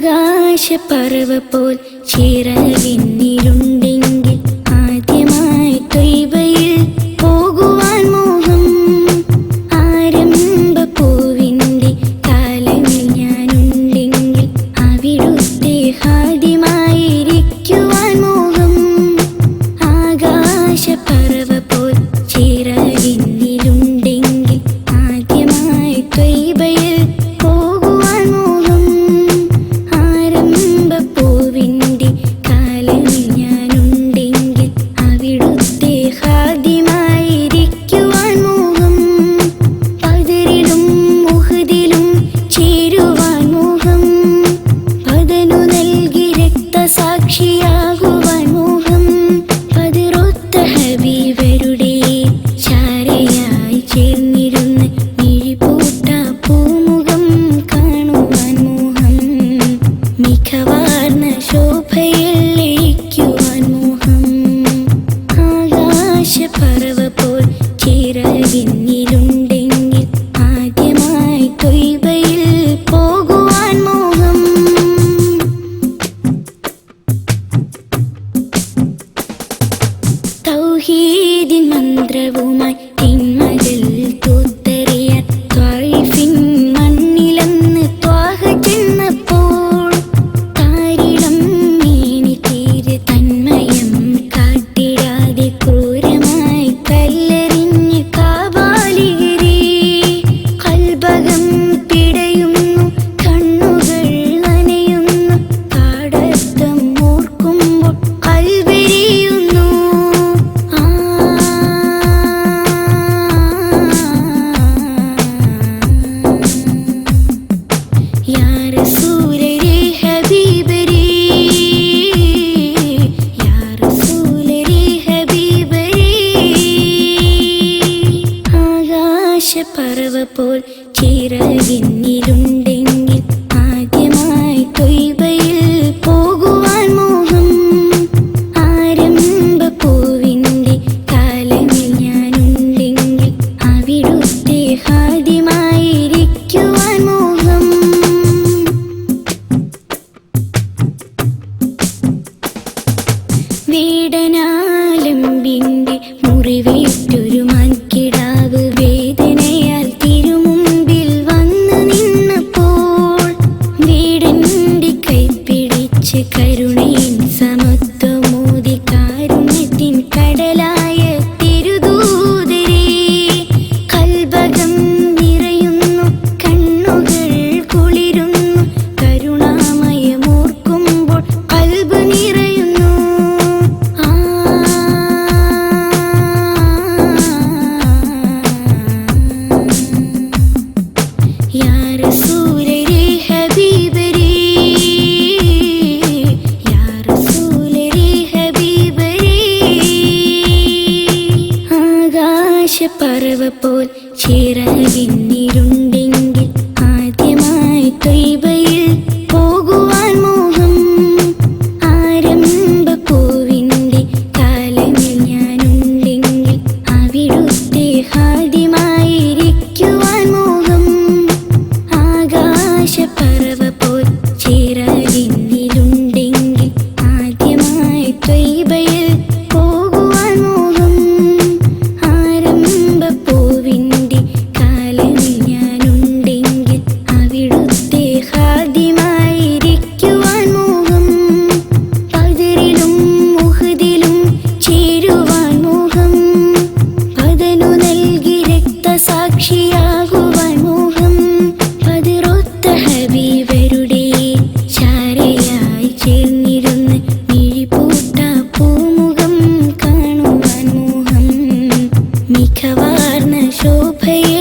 ആകാശപ്പറവ പോൽ ചിറകിന്നിരുണ്ടെങ്കിൽ തൗഹീദിൻ മന്ത്രവുമായി പോൽ ചിറകിന്നിലുണ്ട് 帰る പോൽ ചിറകിന്നിരുണ്ടെങ്കിൽ ആദ്യമായി തൊയ്ബയിൽ പോകുവാൻ മോഹം. ആരംഭ പൂവിന്റെ കാലങ്ങൾ ഞാനുണ്ടെങ്കിൽ അവിടുത്തെ ഹാദ്യമായിരിക്കുവാൻ മോഹം. ആകാശ മികവാർന്ന ശോഭയെ